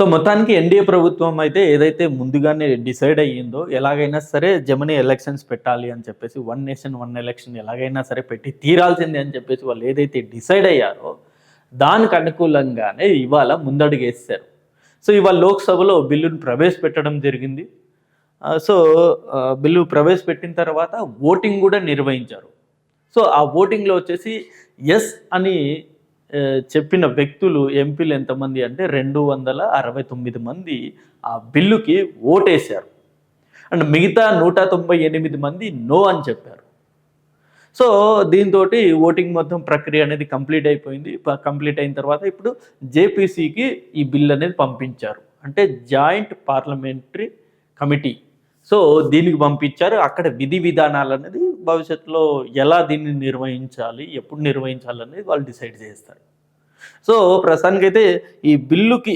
So మొత్తానికి NDA ప్రభుత్వం అయితే ఏదైతే ముందుగానే డిసైడ్ అయ్యిందో ఎలాగైనా సరే జమనీ ఎలక్షన్స్ పెట్టాలి అని చెప్పేసి వన్ నేషన్ వన్ ఎలక్షన్ ఎలాగైనా సరే పెట్టి తీరాల్సిందే అని చెప్పేసి వాళ్ళు ఏదైతే డిసైడ్ అయ్యారో దానికి అనుకూలంగానే ఇవాళ ముందడుగేస్తారు. సో ఇవాళ లోక్సభలో బిల్లును ప్రవేశపెట్టడం జరిగింది. సో బిల్లు ప్రవేశపెట్టిన తర్వాత ఓటింగ్ కూడా నిర్వహించారు. సో ఆ ఓటింగ్లో వచ్చేసి ఎస్ అని చెప్పిన వ్యక్తులు ఎంపీలు ఎంతమంది అంటే రెండు వందల అరవై తొమ్మిది మంది ఆ బిల్లుకి ఓటేశారు. అండ్ మిగతా నూట తొంభై ఎనిమిది మంది నో అని చెప్పారు. సో దీంతో ఓటింగ్ మొత్తం ప్రక్రియ అనేది కంప్లీట్ అయిపోయింది. కంప్లీట్ అయిన తర్వాత ఇప్పుడు జేపీసీకి ఈ బిల్ అనేది పంపించారు. అంటే జాయింట్ పార్లమెంటరీ కమిటీ. సో దీనికి పంపించారు. అక్కడ విధి విధానాలు అనేది భవిష్యత్తులో ఎలా దీన్ని నిర్వహించాలి ఎప్పుడు నిర్వహించాలి అనేది వాళ్ళు డిసైడ్ చేస్తారు. సో ప్రస్తుతానికైతే ఈ బిల్లుకి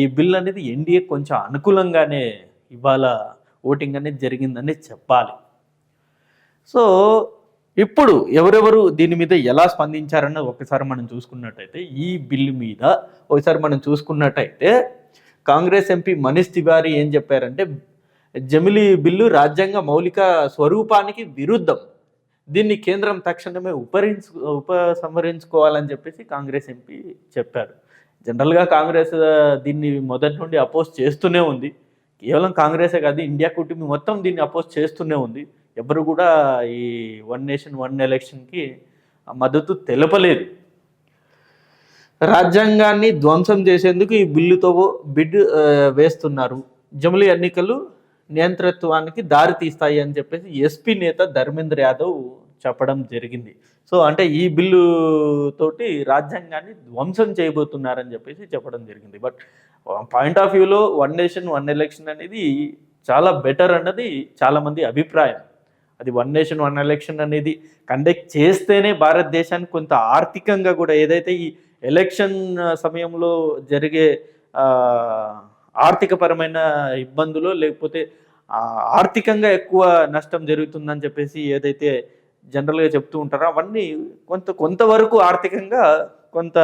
ఈ బిల్ అనేది ఎన్డీఏ కొంచెం అనుకూలంగానే ఇవాళ ఓటింగ్ అనేది జరిగిందని చెప్పాలి. సో ఇప్పుడు ఎవరెవరు దీని మీద ఎలా స్పందించారన్న ఒకసారి మనం చూసుకున్నట్టయితే ఈ బిల్లు మీద ఒకసారి మనం చూసుకున్నట్టయితే కాంగ్రెస్ ఎంపీ మనీష్ తివారీ ఏం చెప్పారంటే జమిలీ బిల్లు రాజ్యాంగ మౌలిక స్వరూపానికి విరుద్ధం. దీన్ని కేంద్రం తక్షణమే ఉపరించు ఉపసంహరించుకోవాలని చెప్పేసి కాంగ్రెస్ ఎంపీ చెప్పారు. జనరల్గా కాంగ్రెస్ దీన్ని మొదటి నుండి అపోజ్ చేస్తూనే ఉంది. కేవలం కాంగ్రెసే కాదు ఇండియా కుటుంబం మొత్తం దీన్ని అపోజ్ చేస్తూనే ఉంది. ఎవరు కూడా ఈ వన్ నేషన్ వన్ ఎలక్షన్కి మద్దతు తెలపలేదు. రాజ్యాంగాన్ని ధ్వంసం చేసేందుకు ఈ బిల్లుతో బిడ్ వేస్తున్నారు. జమిలీ ఎన్నికలు నియంతృత్వానికి దారి తీస్తాయి అని చెప్పేసి ఎస్పీ నేత ధర్మేంద్ర యాదవ్ చెప్పడం జరిగింది. సో అంటే ఈ బిల్లు తోటి రాజ్యాంగాన్ని ధ్వంసం చేయబోతున్నారని చెప్పేసి చెప్పడం జరిగింది. బట్ పాయింట్ ఆఫ్ వ్యూలో వన్ నేషన్ వన్ ఎలక్షన్ అనేది చాలా బెటర్ అన్నది చాలామంది అభిప్రాయం. అది వన్ నేషన్ వన్ ఎలక్షన్ అనేది కండక్ట్ చేస్తేనే భారతదేశానికి కొంత ఆర్థికంగా కూడా ఏదైతే ఈ ఎలక్షన్ సమయంలో జరిగే ఆర్థికపరమైన ఇబ్బందులు లేకపోతే ఆర్థికంగా ఎక్కువ నష్టం జరుగుతుందని చెప్పేసి ఏదైతే జనరల్గా చెప్తూ ఉంటారో అవన్నీ కొంత కొంతవరకు ఆర్థికంగా కొంత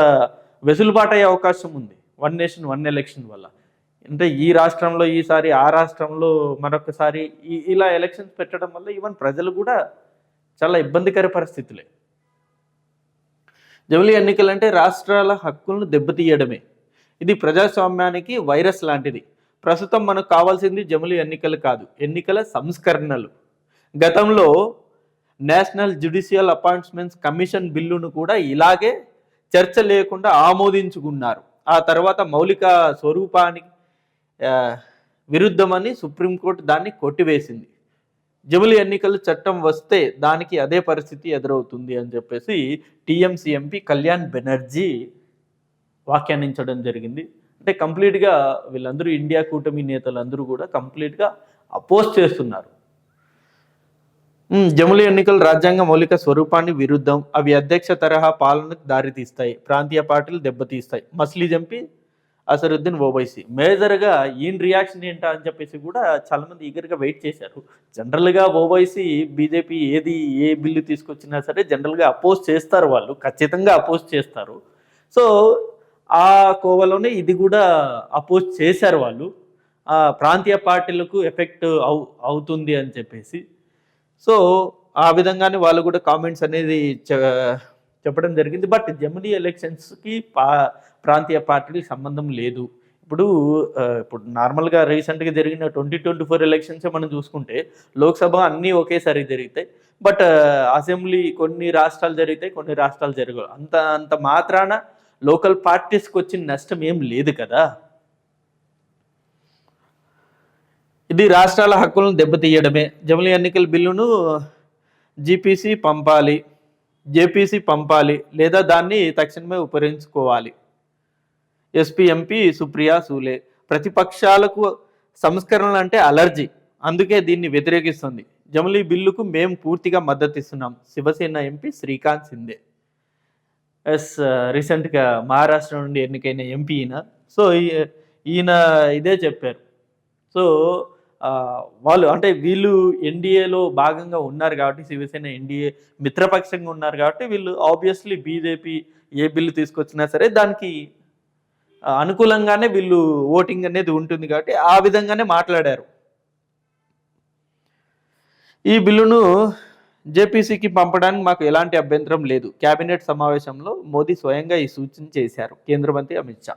వెసులుబాటు అయ్యే అవకాశం ఉంది. వన్ నేషన్ వన్ ఎలక్షన్ వల్ల. అంటే ఈ రాష్ట్రంలో ఈసారి ఆ రాష్ట్రంలో మరొకసారి ఇలా ఎలక్షన్స్ పెట్టడం వల్ల ఈవెన్ ప్రజలు కూడా చాలా ఇబ్బందికర పరిస్థితులే. జమిలీ ఎన్నికలు అంటే రాష్ట్రాల హక్కులను దెబ్బతీయడమే. ఇది ప్రజాస్వామ్యానికి వైరస్ లాంటిది. ప్రస్తుతం మనకు కావాల్సింది జములు ఎన్నికలు కాదు ఎన్నికల సంస్కరణలు. గతంలో నేషనల్ జ్యుడిషియల్ అపాయింట్మెంట్స్ కమిషన్ బిల్లును కూడా ఇలాగే చర్చ లేకుండా ఆమోదించుకున్నారు. ఆ తర్వాత మౌలిక స్వరూపానికి విరుద్ధమని సుప్రీంకోర్టు దాన్ని కొట్టివేసింది. జమిలి ఎన్నికల చట్టం వస్తే దానికి అదే పరిస్థితి ఎదురవుతుంది అని చెప్పేసి టీఎంసీ ఎంపీ కళ్యాణ్ బెనర్జీ వ్యాఖ్యానించడం జరిగింది. అంటే కంప్లీట్గా వీళ్ళందరూ ఇండియా కూటమి నేతలందరూ కూడా కంప్లీట్గా అపోజ్ చేస్తున్నారు. ఉమ్, ఎన్నికలు రాజ్యాంగ మౌలిక స్వరూపాన్ని విరుద్ధం. అవి అధ్యక్ష తరహా పాలనకు దారితీస్తాయి. ప్రాంతీయ పార్టీలు దెబ్బతీస్తాయి. మస్లీ జంపి అసరుద్దీన్ ఓవైసీ. మేజర్గా ఈయన రియాక్షన్ ఏంటా అని చెప్పేసి కూడా చాలా మంది ఈగర్గా వెయిట్ చేశారు. జనరల్గా ఓవైసీ బీజేపీ ఏది ఏ బిల్లు తీసుకొచ్చినా సరే జనరల్గా అపోజ్ చేస్తారు వాళ్ళు. ఖచ్చితంగా అపోజ్ చేస్తారు. సో ఆ కోవలోనే ఇది కూడా అపోజ్ చేశారు వాళ్ళు. ఆ ప్రాంతీయ పార్టీలకు ఎఫెక్ట్ అవు అవుతుంది అని చెప్పేసి. సో ఆ విధంగానే వాళ్ళు కూడా కామెంట్స్ అనేది చె- చెప్పడం జరిగింది. బట్ జమిలీ ఎలక్షన్స్కి పా ప్రాంతీయ పార్టీలకు సంబంధం లేదు. ఇప్పుడు ఇప్పుడు నార్మల్గా రీసెంట్గా జరిగిన ట్వంటీ ట్వంటీ ఫోర్ ఎలక్షన్సే మనం చూసుకుంటే లోక్సభ అన్నీ ఒకేసారి జరుగుతాయి. బట్ అసెంబ్లీ కొన్ని రాష్ట్రాలు జరుగుతాయి కొన్ని రాష్ట్రాలు జరగవు. అంత అంత మాత్రాన లోకల్ పార్టీస్కి వచ్చిన నష్టం ఏం లేదు కదా. ఇది రాష్ట్రాల హక్కులను దెబ్బతీయడమే. జమిలి ఎన్నికల బిల్లును జీపీసీ పంపాలి జేపీసీ పంపాలి లేదా దాన్ని తక్షణమే ఉపయోగించుకోవాలి. SP MP Supriya Sule. ప్రతిపక్షాలకు సంస్కరణలు అంటే అలర్జీ. అందుకే దీన్ని వ్యతిరేకిస్తుంది. జమిలీ బిల్లుకు మేము పూర్తిగా మద్దతు ఇస్తున్నాం శివసేన ఎంపీ శ్రీకాంత్ సిందే. ఎస్ రీసెంట్గా మహారాష్ట్ర నుండి ఎన్నికైన ఎంపీ ఈయన. సో ఈ- ఈయన ఇదే చెప్పారు. సో వాళ్ళు అంటే వీళ్ళు ఎన్డీఏలో భాగంగా ఉన్నారు కాబట్టి శివసేన ఎన్డీఏ మిత్రపక్షంగా ఉన్నారు కాబట్టి వీళ్ళు ఆబ్వియస్లీ బీజేపీ ఏ బిల్లు తీసుకొచ్చినా సరే దానికి అనుకూలంగానే వీళ్ళు ఓటింగ్ అనేది ఉంటుంది కాబట్టి ఆ విధంగానే మాట్లాడారు. ఈ బిల్లును జేపీసీకి పంపడానికి మాకు ఎలాంటి అభ్యంతరం లేదు. కేబినెట్ సమావేశంలో మోదీ స్వయంగా ఈ సూచన చేశారు. కేంద్ర మంత్రి అమిత్ షా.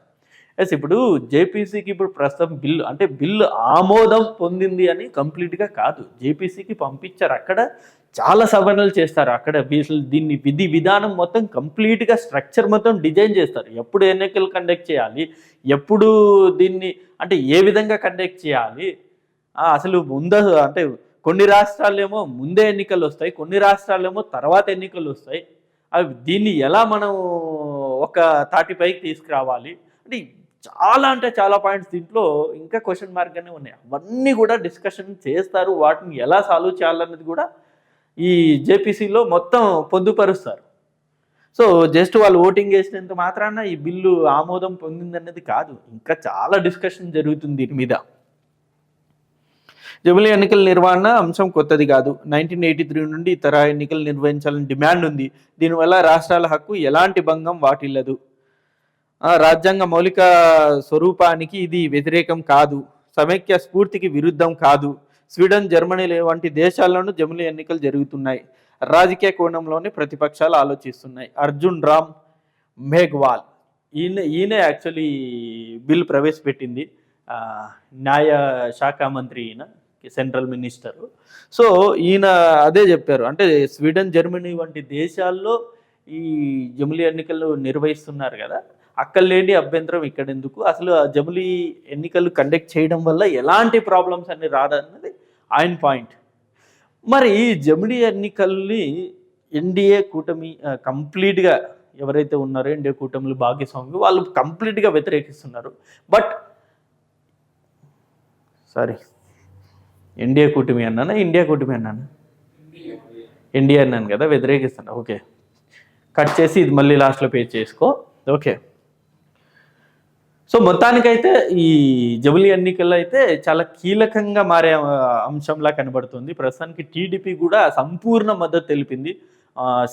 ఎస్ ఇప్పుడు జేపీసీకి ఇప్పుడు ప్రస్తుతం బిల్లు అంటే బిల్లు ఆమోదం పొందింది అని కంప్లీట్గా కాదు. జేపీసీకి పంపించారు. అక్కడ చాలా సవరణలు చేస్తారు. అక్కడ దీన్ని విధి విధానం మొత్తం కంప్లీట్గా స్ట్రక్చర్ మొత్తం డిజైన్ చేస్తారు. ఎప్పుడు ఎన్నికలు కండక్ట్ చేయాలి? ఎప్పుడు దీన్ని అంటే ఏ విధంగా కండక్ట్ చేయాలి? అసలు ముంద అంటే కొన్ని రాష్ట్రాలేమో ముందే ఎన్నికలు వస్తాయి కొన్ని రాష్ట్రాలేమో తర్వాత ఎన్నికలు వస్తాయి. అవి దీన్ని ఎలా మనం ఒక తాటిపైకి తీసుకురావాలి? అంటే చాలా అంటే చాలా పాయింట్స్ దీంట్లో ఇంకా క్వశ్చన్ మార్క్గానే ఉన్నాయి. అవన్నీ కూడా డిస్కషన్ చేస్తారు వాటిని ఎలా సాల్వ్ చేయాలన్నది కూడా ఈ జేపీసీలో మొత్తం పొందుపరుస్తారు. సో జస్ట్ వాళ్ళు ఓటింగ్ వేసినంత మాత్రాన ఈ బిల్లు ఆమోదం పొందిందన్నది కాదు. ఇంకా చాలా డిస్కషన్ జరుగుతుంది దీని మీద. జమిలీ ఎన్నికల నిర్వహణ అంశం కొత్తది కాదు. నైన్టీన్ ఎయిటీ త్రీ నుండి ఇతర ఎన్నికలు నిర్వహించాలని డిమాండ్ ఉంది. దీనివల్ల రాష్ట్రాల హక్కు ఎలాంటి భంగం వాటిల్లదు. రాజ్యాంగ మౌలిక స్వరూపానికి ఇది వ్యతిరేకం కాదు. సమైక్య స్ఫూర్తికి విరుద్ధం కాదు. స్వీడన్ జర్మనీ వంటి దేశాల్లోనూ జమిలి ఎన్నికలు జరుగుతున్నాయి. రాజకీయ కోణంలోనే ప్రతిపక్షాలు ఆలోచిస్తున్నాయి. అర్జున్ రామ్ మేఘ్వాల్. ఈయన ఈయనే యాక్చువల్లీ బిల్ ప్రవేశపెట్టింది. న్యాయ శాఖ మంత్రి ఈయన. Central minister. సో ఈయన అదే చెప్పారు. అంటే స్వీడన్ జర్మనీ వంటి దేశాల్లో ఈ జమిలీ ఎన్నికలు నిర్వహిస్తున్నారు కదా. అక్కడ లేని అభ్యంతరం ఇక్కడ ఎందుకు అసలు ఆ జమిలీ ఎన్నికలు కండక్ట్ చేయడం వల్ల ఎలాంటి ప్రాబ్లమ్స్ అన్ని రాదన్నది ఆయన పాయింట్ మరి ఈ జమిలీ ఎన్నికల్ని ఎన్డీఏ కూటమి కంప్లీట్గా ఎవరైతే ఉన్నారో ఎన్డీఏ కూటమిలు భాగస్వామి వాళ్ళు కంప్లీట్గా వ్యతిరేకిస్తున్నారు. బట్ సారీ ఇండియా కూటమి అన్నానా? ఇండియా కూటమి అన్నానా? ఇండియా అన్నాను కదా వ్యతిరేకిస్తాను ఓకే. కట్ చేసి ఇది మళ్ళీ లాస్ట్లో పే చేసుకో. ఓకే. సో మొత్తానికైతే ఈ జబులి ఎన్నికల్లో అయితే చాలా కీలకంగా మారే అంశంలా కనబడుతుంది. ప్రస్తుతానికి టీడీపీ కూడా సంపూర్ణ మద్దతు తెలిపింది.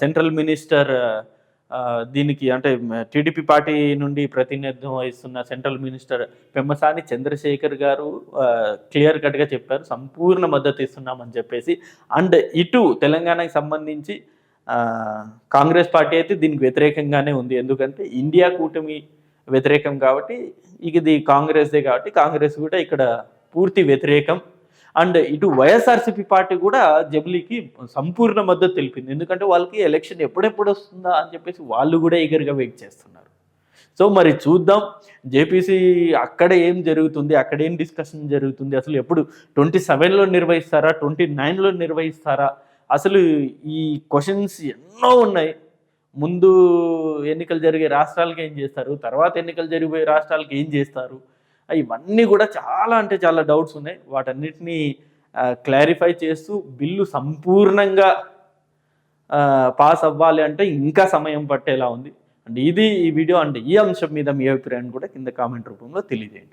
సెంట్రల్ మినిస్టర్ దీనికి అంటే టీడీపీ పార్టీ నుండి ప్రాతినిధ్యం వహిస్తున్న సెంట్రల్ మినిస్టర్ పెమ్మసాని చంద్రశేఖర్ గారు క్లియర్ కట్గా చెప్పారు సంపూర్ణ మద్దతు ఇస్తున్నామని చెప్పేసి. అండ్ ఇటు తెలంగాణకి సంబంధించి కాంగ్రెస్ పార్టీ అయితే దీనికి వ్యతిరేకంగానే ఉంది. ఎందుకంటే ఇండియా కూటమి వ్యతిరేకం కాబట్టి ఇది కాంగ్రెస్దే కాబట్టి కాంగ్రెస్ కూడా ఇక్కడ పూర్తి వ్యతిరేకం. అండ్ ఇటు వైఎస్ఆర్సీపీ పార్టీ కూడా జబ్లీకి సంపూర్ణ మద్దతు తెలిపింది. ఎందుకంటే వాళ్ళకి ఎలక్షన్ ఎప్పుడెప్పుడు వస్తుందా అని చెప్పేసి వాళ్ళు కూడా ఈగర్గా వెయిట్ చేస్తున్నారు. సో మరి చూద్దాం. జేపీసీ అక్కడ ఏం జరుగుతుంది అక్కడ ఏం డిస్కషన్ జరుగుతుంది అసలు ఎప్పుడు ట్వంటీ సెవెన్లో నిర్వహిస్తారా ట్వంటీ నైన్లో నిర్వహిస్తారా? అసలు ఈ క్వశ్చన్స్ ఎన్నో ఉన్నాయి. ముందు ఎన్నికలు జరిగే రాష్ట్రాలకి ఏం చేస్తారు తర్వాత ఎన్నికలు జరిగిపోయే రాష్ట్రాలకి ఏం చేస్తారు? ఇవన్నీ కూడా చాలా అంటే చాలా డౌట్స్ ఉన్నాయి. వాటన్నిటిని క్లారిఫై చేస్తూ బిల్లు సంపూర్ణంగా పాస్ అవ్వాలి అంటే ఇంకా సమయం పట్టేలా ఉంది. అండ్ ఇది ఈ వీడియో అండ్ ఈ అంశం మీద మీ అభిప్రాయం కూడా కింద కామెంట్ రూపంలో తెలియజేయండి.